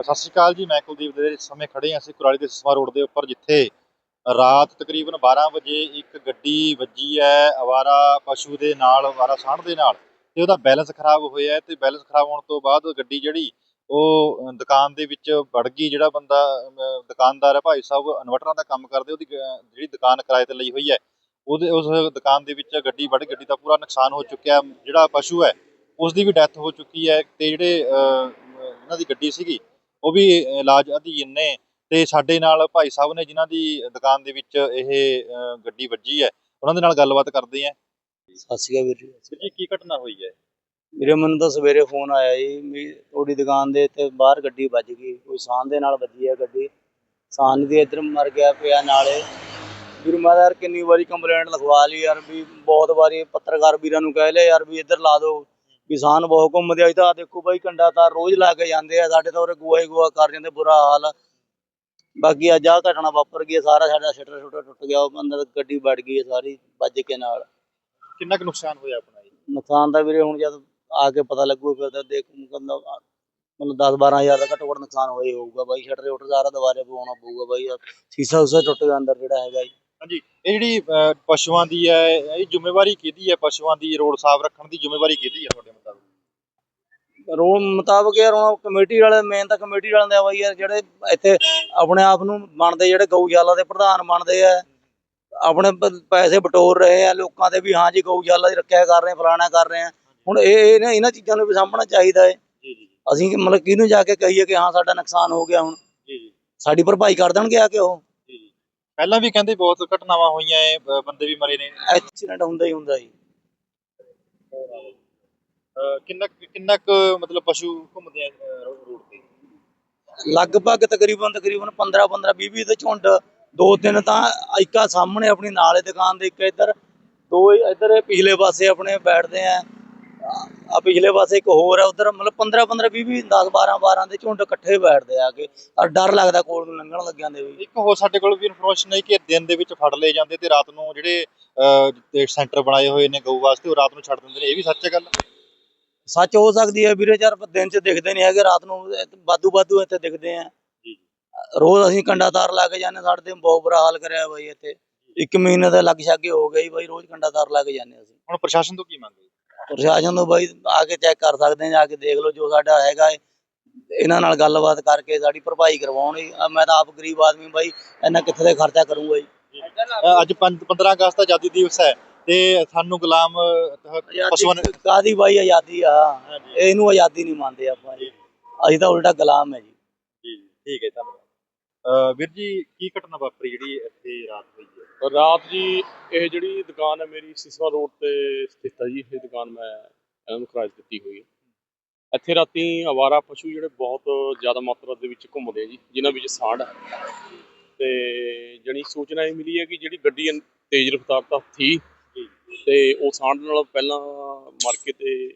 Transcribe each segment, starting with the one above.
ਸਤਿ ਸ਼੍ਰੀ ਅਕਾਲ ਜੀ, ਮੈਂ ਕੁਲਦੀਪ ਦੇ ਇਸ ਸਮੇਂ ਖੜੇ ਹਾਂ ਅਸੀਂ ਕੁਰਾਲੀ ਦੇ ਸਿਸਮਾ ਰੋਡ ਦੇ ਉੱਪਰ, ਜਿੱਥੇ ਰਾਤ ਤਕਰੀਬਨ 12 ਵਜੇ ਇੱਕ ਗੱਡੀ ਵੱਜੀ ਹੈ ਅਵਾਰਾ ਪਸ਼ੂ ਦੇ ਨਾਲ, ਅਵਾਰਾ ਸਾਂਢ ਦੇ ਨਾਲ ਤੇ ਉਹਦਾ ਬੈਲੈਂਸ ਖਰਾਬ ਹੋਇਆ ਹੈ ਤੇ ਬੈਲੈਂਸ ਖਰਾਬ ਹੋਣ ਤੋਂ ਬਾਅਦ ਗੱਡੀ ਜਿਹੜੀ, ਉਹ ਦੁਕਾਨ ਦੇ ਵਿੱਚ ਵੜ ਗਈ। ਜਿਹੜਾ ਬੰਦਾ ਦੁਕਾਨਦਾਰ ਹੈ ਭਾਈ ਸਾਹਿਬ ਇਨਵਰਟਰਾਂ ਦਾ ਕੰਮ ਕਰਦੇ, ਉਹਦੀ ਜਿਹੜੀ ਦੁਕਾਨ ਕਿਰਾਏ ਤੇ ਲਈ ਹੋਈ ਹੈ, ਉਹਦੇ, ਉਸ ਦੁਕਾਨ ਦੇ ਵਿੱਚ ਗੱਡੀ ਵੜ ਗੱਡੀ ਦਾ ਪੂਰਾ ਨੁਕਸਾਨ ਹੋ ਚੁੱਕਿਆ। ਜਿਹੜਾ ਪਸ਼ੂ ਹੈ ਉਸ ਦੀ ਵੀ ਡੈਥ ਹੋ ਚੁੱਕੀ ਹੈ ਤੇ ਜਿਹੜੇ ਉਹਨਾਂ ਦੀ ਗੱਡੀ ਸੀਗੀ ਉਹ ਵੀ ਇਲਾਜ ਅਧੀਨ ਨੇ ਤੇ ਸਾਡੇ ਨਾਲ ਭਾਈ ਸਾਹਿਬ ਨੇ ਜਿਨ੍ਹਾਂ ਦੀ ਦੁਕਾਨ ਦੇ ਵਿੱਚ ਇਹ ਗੱਡੀ ਵੱਜੀ ਹੈ ਉਹਨਾਂ ਦੇ ਨਾਲ ਗੱਲਬਾਤ ਕਰਦੇ ਆਂ ਸਤਿ ਸ਼੍ਰੀ ਅਕਾਲ ਵੀਰ ਜੀ। ਕੀ ਘਟਨਾ ਹੋਈ ਹੈ? ਵੀਰੇ ਮੈਨੂੰ ਤਾਂ ਸਵੇਰੇ ਫੋਨ ਆਇਆ ਜੀ ਵੀ ਤੁਹਾਡੀ ਦੁਕਾਨ ਦੇ ਇੱਥੇ ਬਾਹਰ ਗੱਡੀ ਵੱਜ ਗਈ ਕੋਈ ਸਾਨ ਦੇ ਨਾਲ ਵੱਜੀ ਹੈ ਗੱਡੀ। ਸਾਨ ਦੀ ਇੱਧਰ ਮਰ ਗਿਆ ਪਿਆ ਨਾਲੇ। ਵੀਰ ਮੈਂ ਤਾਂ ਯਾਰ ਕਿੰਨੀ ਵਾਰੀ ਕੰਪਲੇਂਟ ਲਿਖਵਾ ਲਈ ਯਾਰ ਵੀ ਬਹੁਤ ਵਾਰੀ ਪੱਤਰਕਾਰ ਵੀਰਾਂ ਨੂੰ ਕਹਿ ਲਿਆ ਯਾਰ ਵੀ ਇੱਧਰ ਲਾ ਦਿਓ। ਵੀ ਸਾਨ ਬਹੁਤ ਘੁੰਮਦੇ ਅੱਜ ਤਾਂ ਆਹ ਦੇਖੋ ਬਾਈ ਕੰਡਾ ਤਾਂ ਰੋਜ਼ ਲਾ ਕੇ ਜਾਂਦੇ ਆ ਸਾਡੇ ਤਾਂ ਉਰੇ ਗੋਆ ਹੀ ਗੋਆ ਕਰ ਜਾਂਦੇ ਬੁਰਾ ਹਾਲ। ਆ। ਬਾਕੀ ਅੱਜ ਆਹ ਘਟਨਾ ਵਾਪਰ ਗਈ ਸਾਰਾ ਸਾਡਾ ਸ਼ਟਰ ਸ਼ੁਟਰ ਟੁੱਟ ਗਿਆ ਉਹ ਅੰਦਰ ਗੱਡੀ ਵੱਜ ਗਈ ਸਾਰੀ ਵੱਜ ਕੇ ਨਾਲ। ਕਿੰਨਾ ਕੁ ਨੁਕਸਾਨ ਹੋਇਆ ਆਪਣਾ ਜੀ? ਨੁਕਸਾਨ ਤਾਂ ਵੀਰੇ ਹੁਣ ਜਦ ਆ ਕੇ ਪਤਾ ਲੱਗੂ ਫਿਰ ਤਾਂ ਦੇਖ ਕਹਿੰਦਾ ਮਤਲਬ 10 12000 ਦਾ ਘੱਟੋ ਘੱਟ ਨੁਕਸਾਨ ਹੋਇਆ ਹੀ ਹੋਊਗਾ ਬਾਈ ਸ਼ਟਰ ਸ਼ੁਟਰ ਸਾਰਾ ਦੁਬਾਰੇ ਪਵਾਉਣਾ ਪਊਗਾ ਬਾਈ ਸੀਸਾ ਉਸਾ ਟੁੱਟ ਗਿਆ ਅੰਦਰ ਜਿਹੜਾ ਹੈਗਾ ਜੀ। ਹਾਂਜੀ ਇਹ ਜਿਹੜੀ ਪਸ਼ੂਆਂ ਦੀ ਹੈ ਇਹ ਜ਼ਿੰਮੇਵਾਰੀ ਕਿਹਦੀ ਹੈ? ਪਸ਼ੂਆਂ ਦੀ ਰੋਡ ਸਾਫ਼ ਰੱਖਣ ਦੀ ਜ਼ਿੰਮੇਵਾਰੀ ਕਿਹਦੀ ਹੈ ਤੁਹਾਡੇ ਰੋਲ ਮੁਤਾਬਕ ਯਾਰ ਹੁਣ ਕਮੇਟੀ ਵਾਲੇ ਮੇਨ ਤਾਂ ਕਮੇਟੀ ਵਾਲਿਆਂ ਦੇ ਆ ਬਾਈ ਯਾਰ ਜਿਹੜੇ ਇੱਥੇ ਆਪਣੇ ਆਪ ਨੂੰ ਬਣਦੇ ਜਿਹੜੇ ਗਊਸ਼ਾਲਾ ਦੇ ਪ੍ਰਧਾਨ ਬਣਦੇ ਆ। ਆਪਣੇ ਪੈਸੇ ਬਟੋਰ ਰਹੇ ਆ ਲੋਕਾਂ ਦੇ ਵੀ ਹਾਂ ਜੀ ਗਊਸ਼ਾਲਾ ਦੀ ਰੱਖਿਆ ਕਰ ਰਹੇ ਫਲਾਣਾ ਕਰ ਰਹੇ ਆ। ਹੁਣ ਇਹ ਇਹ ਇਹਨਾਂ- ਇਹਨਾਂ ਚੀਜ਼ਾਂ ਨੂੰ ਵੀ ਸਾਂਭਣਾ ਚਾਹੀਦਾ ਹੈ ਅਸੀਂ ਮਤਲਬ ਕਿਹਨੂੰ ਜਾ ਕੇ ਕਹੀਏ ਕਿ ਹਾਂ ਸਾਡਾ ਨੁਕਸਾਨ ਹੋ ਗਿਆ ਹੁਣ। ਸਾਡੀ ਭਰਪਾਈ ਕਰ ਦੇਣਗੇ ਆ ਕੇ ਉਹ। ਪਹਿਲਾਂ ਵੀ ਕਹਿੰਦੇ ਬਹੁਤ ਘਟਨਾਵਾਂ ਹੋਈਆਂ ਬ- ਬੰਦੇ ਵੀ ਮਰੇ ਨੇ। ਐਕਸੀਡੈਂਟ ਹੁੰਦਾ ਹੀ ਹੁੰਦਾ ਜੀ। ਕਿੰਨਾ ਕਿੰਨਾ ਕੁ ਮਤਲਬ ਪਸ਼ੂ ਘੁੰਮਦੇ ਆ ਰੋਡ ਤੇ? ਲਗਭਗ ਤਕਰੀਬਨ ਤਕਰੀਬਨ 15 15 20 20 ਦੇ ਝੁੰਡ। ਦੋ ਤਿੰਨ ਤਾਂ ਇੱਕਾ ਸਾਹਮਣੇ ਆਪਣੀ ਨਾਲੇ ਦੁਕਾਨ ਦੇ ਇੱਕ ਇੱਧਰ ਦੋ ਇੱਧਰ ਪਿਛਲੇ ਪਾਸੇ ਆਪਣੇ ਬੈਠਦੇ ਆ। ਆ ਪਿਛਲੇ ਪਾਸੇ ਇੱਕ ਹੋਰ ਹੈ ਉਧਰ ਮਤਲਬ 15 15 20 20 10 12 12 ਦੇ ਝੁੰਡ ਇਕੱਠੇ ਬੈਠਦੇ ਆ ਕੇ ਔਰ ਡਰ ਲੱਗਦਾ ਕੋਲ ਨੂੰ ਲੰਘਣ ਲੱਗਿਆਂ ਦੇ ਵੀ। ਇੱਕ ਹੋਰ ਸਾਡੇ ਕੋਲ ਵੀ ਇਨਫੋਰਮੇਸ਼ਨ ਹੈ ਕਿ ਦਿਨ ਦੇ ਵਿੱਚ ਫੜ ਲਏ ਜਾਂਦੇ ਤੇ ਰਾਤ ਨੂੰ ਜਿਹੜੇ ਸੈਂਟਰ ਬਣਾਏ ਹੋਏ ਨੇ ਗਊ ਵਾਸਤੇ ਉਹ ਰਾਤ ਨੂੰ ਛੱਡ ਦਿੰਦੇ ਨੇ। ਇਹ ਵੀ ਸੱਚ ਹੈ ਗੱਲ? ਸੱਚ ਹੋ ਸਕਦੀ ਹੈ ਵੀਰੇ ਚਾਰ ਦਿਨ ਚ ਦਿਖਦੇ ਨਹੀਂ ਹੈਗੇ ਰਾਤ ਨੂੰ ਬਾਦੂ ਬਾਦੂ ਇੱਥੇ ਦਿਖਦੇ ਆ। ਜੀ ਰੋਜ਼ ਅਸੀਂ ਕੰਡਾ ਤਾਰ ਲਾ ਕੇ ਜਾਂਦੇ ਸਾਡੇ ਤੇ ਬਹੁਤ ਬੁਰਾ ਹਾਲ ਕਰਿਆ ਬਾਈ ਇੱਥੇ। ਇੱਕ ਮਹੀਨੇ ਦਾ ਲੱਗ ਛਾਗੇ ਹੋ ਗਈ ਬਾਈ ਰੋਜ਼ ਕੰਡਾ ਤਾਰ ਲਾ ਕੇ ਜਾਂਦੇ ਅਸੀਂ। ਹੁਣ ਪ੍ਰਸ਼ਾਸਨ ਤੋਂ ਕੀ ਮੰਗ ਹੈ? ਪ੍ਰਸ਼ਾਸਨ ਤੋਂ ਬਾਈ ਆ ਕੇ ਚੈੱਕ ਕਰ ਸਕਦੇ ਆ ਕੇ ਦੇਖ ਲਓ ਜੋ ਸਾਡਾ ਹੈਗਾ ਏ। ਇਹਨਾਂ ਨਾਲ ਗੱਲਬਾਤ ਕਰਕੇ ਸਾਡੀ ਭਰਪਾਈ ਕਰਵਾਉਣੀ ਮੈਂ ਤਾਂ ਆਪ ਗਰੀਬ ਆਦਮੀ ਬਾਈ ਇੰਨਾ ਕਿੱਥੇ ਦੇ ਖਰਚਾ ਕਰੂੰਗਾ ਜੀ। ਅੱਜ ਪੰਜ- 15 ਅਗਸਤ ਆਜ਼ਾਦੀ ਦਿਵਸ ਹੈ। ਤੇ ਸਾਨੂੰ ਗੁਲਾਮ ਅ, ਪਸ਼ੂਆਂ ਨੇ ਕਾਦੀ ਬਾਈ ਆਜ਼ਾਦੀ ਆ? ਇਹਨੂੰ ਆਜ਼ਾਦੀ ਨਹੀਂ ਮੰਨਦੇ ਆਪਾਂ ਜੀ। ਅਸੀਂ ਤਾਂ ਉਲਟਾ ਗੁਲਾਮ ਹੈ ਜੀ। ਜੀ ਠੀਕ ਹੈ ਧੰਨਵਾਦ। ਅ, ਵੀਰ ਜੀ ਕੀ ਘਟਨਾ ਵਾਪਰੀ ਜਿਹੜੀ ਇੱਥੇ ਰਾਤ ਹੋਈ ਹੈ? ਰਾਤ ਜੀ ਇਹ ਜਿਹੜੀ ਦੁਕਾਨ ਹੈ ਮੇਰੀ ਸਿਸਵਾ ਰੋਡ ਤੇ ਸਥਿਤ ਹੈ ਜੀ। ਇਹ ਦੁਕਾਨ ਮੈਂ ਇਹਨਾਂ ਨੂੰ ਕਿਰਾਏ ਦਿੱਤੀ ਹੋਈ ਹੈ। ਇੱਥੇ ਰਾਤੀ ਆਵਾਰਾ ਪਸ਼ੂ ਜਿਹੜੇ ਬਹੁਤ ਜ਼ਿਆਦਾ ਮਾਤਰਾ ਦੇ ਵਿੱਚ ਘੁੰਮਦੇ ਆ ਜੀ ਜਿਨ੍ਹਾਂ ਵਿੱਚ ਸਾਂਢ ਹੈ। ਤੇ ਜਣੀ ਸੂਚਨਾ ਇਹ ਮਿਲੀ ਹੈ ਕਿ ਜਿਹੜੀ ਗੱਡੀ ਤੇਜ਼ ਰਫ਼ਤਾਰ ਤਾਂ ਥੀ ਤੇ ਉਹ ਸਾਂਢ ਨਾਲ ਪਹਿਲਾਂ ਮਰ ਕੇ ਤੇ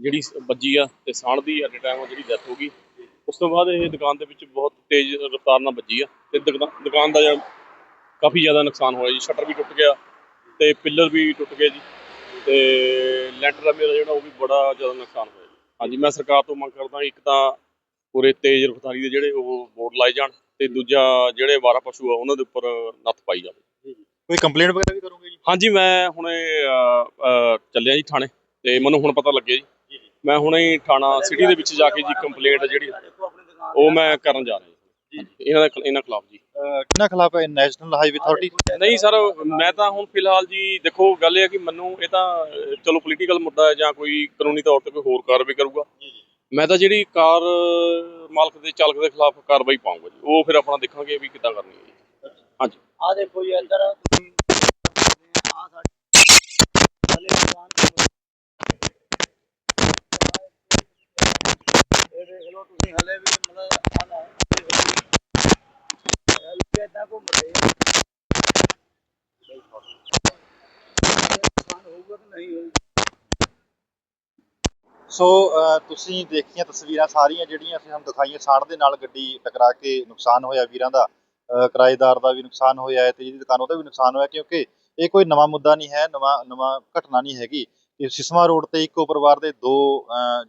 ਜਿਹੜੀ ਵੱਜੀ ਆ ਤੇ ਸਾਂਢ ਦੀ ਐਟ ਟਾਈਮ ਜਿਹੜੀ ਡੈਥ ਹੋ ਗਈ। ਉਸ ਤੋਂ ਬਾਅਦ ਇਹ ਦੁਕਾਨ ਦੇ ਵਿੱਚ ਬਹੁਤ ਤੇਜ਼ ਰਫ਼ਤਾਰ ਨਾਲ ਵੱਜੀ ਆ ਤੇ ਦੁਕਾ- ਦੁਕਾਨ ਦਾ ਜਿਹੜਾ ਕਾਫੀ ਜ਼ਿਆਦਾ ਨੁਕਸਾਨ ਹੋਇਆ ਜੀ। ਸ਼ਟਰ ਵੀ ਟੁੱਟ ਗਿਆ ਤੇ ਪਿੱਲਰ ਵੀ ਟੁੱਟ ਗਿਆ ਜੀ ਤੇ ਲੈਂਟਰ ਦਾ ਮੇਰਾ ਜਿਹੜਾ ਉਹ ਵੀ ਬੜਾ ਜ਼ਿਆਦਾ ਨੁਕਸਾਨ ਹੋਇਆ ਜੀ। ਹਾਂਜੀ, ਮੈਂ ਸਰਕਾਰ ਤੋਂ ਮੰਗ ਕਰਦਾ ਇੱਕ ਤਾਂ ਪੂਰੇ ਤੇਜ਼ ਰਫ਼ਤਾਰੀ ਦੇ ਜਿਹੜੇ ਉਹ ਬੋਰਡ ਲਾਏ ਜਾਣ ਤੇ ਦੂਜਾ ਜਿਹੜੇ ਵਾਰਾ ਪਸ਼ੂ ਆ, ਉਹਨਾਂ ਦੇ ਉੱਪਰ ਨੱਥ ਪਾਈ ਜਾਵੇ। ਕੋਈ ਕੰਪਲੇਂਟ ਵਗੈਰਾ ਵੀ ਕਰੋਗੇ ਜੀ? ਹਾਂਜੀ ਮੈਂ ਹੁਣੇ ਚੱਲਿਆ ਜੀ ਥਾਣੇ ਤੇ ਮੈਨੂੰ ਹੁਣ ਪਤਾ ਲੱਗਿਆ ਜੀ। ਮੈਂ ਹੁਣੇ ਹੀ ਥਾਣਾ ਸਿਟੀ ਦੇ ਵਿੱਚ ਜਾ ਕੇ ਜੀ ਕੰਪਲੇਂਟ ਜਿਹੜੀ ਉਹ ਮੈਂ ਕਰਨ ਜਾ ਰਿਹਾ। ਜੀ ਇਹਨਾਂ ਦੇ ਇਹਨਾਂ ਖਿਲਾਫ ਜੀ। ਕਿਹਨਾਂ ਖਿਲਾਫ ਹੈ ਨੈਸ਼ਨਲ ਹਾਈਵੇ ਅਥਾਰਟੀ ਨਹੀਂ ਸਰ ਮੈਂ ਤਾਂ ਹੁਣ ਫਿਲਹਾਲ ਜੀ ਦੇਖੋ ਗੱਲ ਇਹ ਹੈ ਕਿ ਮੈਨੂੰ ਇਹ ਤਾਂ ਅਹ, ਚਲੋ ਪੋਲੀਟੀਕਲ ਮੁੱਦਾ ਹੈ ਜਾਂ ਕੋਈ ਕਾਨੂੰਨੀ ਤੌਰ ਤੇ ਕੋਈ ਹੋਰ ਕਾਰਵਾਈ ਕਰੂਗਾ। ਮੈਂ ਤਾਂ ਜਿਹੜੀ ਕਾਰ ਮਾਲਕ ਦੇ ਚਾਲਕ ਦੇ ਖਿਲਾਫ ਕਾਰਵਾਈ ਪਾਉਂਗਾ ਜੀ। ਉਹ ਫਿਰ ਆਪਣਾ ਦੇਖਾਂਗੇ ਵੀ ਕਿੱਦਾਂ ਕਰਨੀ ਹੈ ਜੀ। ਹਾਂਜੀ। ਆ ਦੇਖੋ ਜੀ ਇੱਧਰ ਆ ਸਾਡੀ ਹਲੇ ਦੁਕਾਨ ਤੇ ਇਹ ਦੇਖ ਲਓ ਤੁਸੀਂ ਹਲੇ ਵੀ ਮਤਲਬ ਆ ਨਾ ਇਹ ਇਦਾਂ ਘੁੰਮ ਰਹੇ ਆ ਨੁਕਸਾਨ ਹੋਊਗਾ ਕਿ ਨਹੀਂ ਹੋਊਗਾ ਸੋ ਤੁਸੀਂ ਦੇਖੀਆਂ ਤਸਵੀਰਾਂ ਸਾਰੀਆਂ ਜਿਹੜੀਆਂ ਅਸੀਂ ਤੁਹਾਨੂੰ ਦਿਖਾਈਆਂ ਸਾੜ ਦੇ ਨਾਲ ਗੱਡੀ ਟਕਰਾ ਕੇ ਨੁਕਸਾਨ ਹੋਇਆ ਵੀਰਾਂ ਦਾ। ਕਿਰਾਏਦਾਰ ਦਾ ਵੀ ਨੁਕਸਾਨ ਹੋਇਆ ਹੈ ਤੇ ਜਿਹਦੀ ਦੁਕਾਨ ਉਹਦਾ ਵੀ ਨੁਕਸਾਨ ਹੋਇਆ ਕਿਉਂਕਿ ਇਹ ਕੋਈ ਨਵਾਂ ਮੁੱਦਾ ਨਹੀਂ ਹੈ ਨਵਾਂ ਨਵਾਂ ਘਟਨਾ ਨਹੀਂ ਹੈਗੀ। ਕਿ ਸਿਸਮਾ ਰੋਡ ਤੇ ਇੱਕੋ ਪਰਿਵਾਰ ਦੇ ਦੋ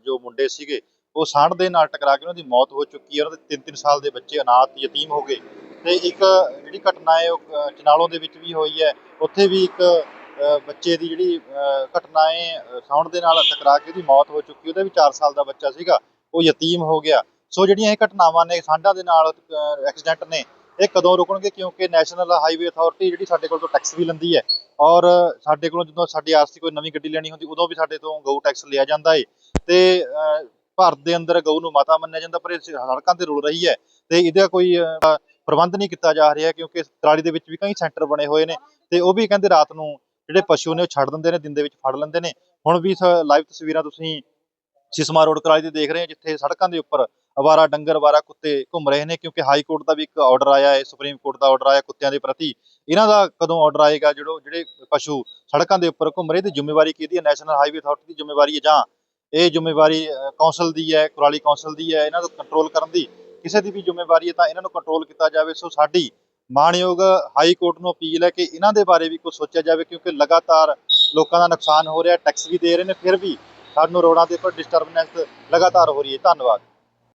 ਜੋ ਮੁੰਡੇ ਸੀਗੇ ਉਹ ਸਾਂਢ ਦੇ ਨਾਲ ਟਕਰਾ ਕੇ ਉਹਨਾਂ ਦੀ ਮੌਤ ਹੋ ਚੁੱਕੀ ਹੈ ਉਹਨਾਂ ਦੇ 3-3 ਸਾਲ ਦੇ ਬੱਚੇ ਅਨਾਥ ਯਤੀਮ ਹੋ ਗਏ। ਤੇ ਇੱਕ ਜਿਹੜੀ ਘਟਨਾ ਹੈ ਉਹ ਅ, ਚਨਾਲੋਂ ਦੇ ਵਿੱਚ ਵੀ ਹੋਈ ਹੈ। ਉੱਥੇ ਵੀ ਇੱਕ ਬੱਚੇ ਦੀ ਜਿਹੜੀ ਘਟਨਾ ਹੈ ਅ, ਸਾਉਣ ਦੇ ਨਾਲ ਟਕਰਾ ਕੇ ਉਹਦੀ ਮੌਤ ਹੋ ਚੁੱਕੀ ਉਹਦਾ ਵੀ 4 ਸਾਲ ਦਾ ਬੱਚਾ ਸੀਗਾ ਉਹ ਯਤੀਮ ਹੋ ਗਿਆ। ਸੋ ਜਿਹੜੀਆਂ ਇਹ ਘਟਨਾਵਾਂ ਨੇ ਸਾਂਢਾਂ ਦੇ ਨਾਲ ਐਕਸੀਡੈਂਟ ਨੇ ਇਹ ਕਦੋਂ ਰੁਕਣਗੇ? ਕਿਉਂਕਿ ਨੈਸ਼ਨਲ ਹਾਈਵੇ ਅਥਾਰਟੀ ਜਿਹੜੀ ਸਾਡੇ ਕੋਲ ਤੋਂ ਟੈਕਸ ਵੀ ਲੈਂਦੀ ਹੈ ਔਰ ਸਾਡੇ ਕੋਲੋਂ ਜਦੋਂ ਸਾਡੀ ਆਰਸੀ ਕੋਈ ਨਵੀਂ ਗੱਡੀ ਲੈਣੀ ਹੁੰਦੀ, ਉਦੋਂ ਵੀ ਸਾਡੇ ਤੋਂ ਗਊ ਟੈਕਸ ਲਿਆ ਜਾਂਦਾ ਏ। ਤੇ ਭਾਰਤ ਦੇ ਅੰਦਰ ਗਊ ਨੂੰ ਮਾਤਾ ਮੰਨਿਆ ਜਾਂਦਾ, ਪਰ ਇਹ ਸੜਕਾਂ ਤੇ ਰੁਲ ਰਹੀ ਹੈ। ਤੇ ਇਹਦਾ ਕੋਈ ਪ੍ਰਬੰਧ ਨਹੀਂ ਕੀਤਾ ਜਾ ਰਿਹਾ ਕਿਉਂਕਿ ਕਰਾਲੀ ਦੇ ਵਿੱਚ ਵੀ ਕਈ ਸੈਂਟਰ ਬਣੇ ਹੋਏ ਨੇ। ਤੇ ਉਹ ਵੀ ਕਹਿੰਦੇ ਰਾਤ ਨੂੰ ਜਿਹੜੇ ਪਸ਼ੂ ਨੇ ਉਹ ਛੱਡ ਦਿੰਦੇ ਨੇ, ਦਿਨ ਦੇ ਵਿੱਚ ਫੜ ਲੈਂਦੇ ਨੇ। ਹੁਣ ਵੀ ਲਾਈਵ ਤਸਵੀਰਾਂ ਤੁਸੀਂ ਸਿਸਮਾ ਰੋਡ ਕਰਾਲੀ ਦੇ ਦੇਖ ਰਹੇ ਹੋ, ਜਿੱਥੇ ਸੜਕਾਂ ਦੇ ਉੱਪਰ ਅਵਾਰਾ ਡੰਗਰ ਅਵਾਰਾ ਕੁੱਤੇ ਘੁੰਮ ਰਹੇ ਨੇ ਕਿਉਂਕਿ ਹਾਈ ਕੋਰਟ ਦਾ ਵੀ ਇੱਕ ਆਰਡਰ ਆਇਆ ਹੈ, ਸੁਪਰੀਮ ਕੋਰਟ ਦਾ ਆਰਡਰ ਆਇਆ ਕੁੱਤਿਆਂ ਦੇ ਪ੍ਰਤੀ। ਇਹਨਾਂ ਦਾ ਕਦੋਂ ਆਰਡਰ ਆਏਗਾ? ਜਿਹੜੋ ਜਿਹੜੇ ਪਸ਼ੂ ਸੜਕਾਂ ਦੇ ਉੱਪਰ ਘੁੰਮ ਰਹੇ ਤੇ ਜ਼ਿੰਮੇਵਾਰੀ ਕਿਹਦੀ ਹੈ? ਨੈਸ਼ਨਲ ਹਾਈਵੇ ਅਥਾਰਟੀ ਦੀ ਜ਼ਿੰਮੇਵਾਰੀ ਹੈ ਜਾਂ ਇਹ ਜ਼ਿੰਮੇਵਾਰੀ ਕੌਂਸਲ ਦੀ ਹੈ, ਕੁਰਾਲੀ ਕੌਂਸਲ ਦੀ ਹੈ, ਇਹਨਾਂ ਨੂੰ ਕੰਟਰੋਲ ਕਰਨ ਦੀ ਕਿਸੇ ਦੀ ਵੀ ਜ਼ਿੰਮੇਵਾਰੀ ਹੈ ਤਾਂ ਇਹਨਾਂ ਨੂੰ ਕੰਟਰੋਲ ਕੀਤਾ ਜਾਵੇ। ਸੋ ਸਾਡੀ ਮਾਣਯੋਗ ਹਾਈ ਕੋਰਟ ਨੂੰ ਅਪੀਲ ਹੈ ਕਿ ਇਹਨਾਂ ਦੇ ਬਾਰੇ ਵੀ ਕੁਝ ਸੋਚਿਆ ਜਾਵੇ ਕਿਉਂਕਿ ਲਗਾਤਾਰ ਲੋਕਾਂ ਦਾ ਨੁਕਸਾਨ ਹੋ ਰਿਹਾ ਟੈਕਸ ਵੀ ਦੇ ਰਹੇ ਨੇ, ਫਿਰ ਵੀ ਸਾਨੂੰ ਰੋਡਾਂ ਦੇ ਉੱਪਰ ਡਿਸਟਰਬਨੈਂਸ ਲਗਾਤਾਰ ਹੋ ਰਹੀ ਹੈ। ਧੰਨਵਾਦ।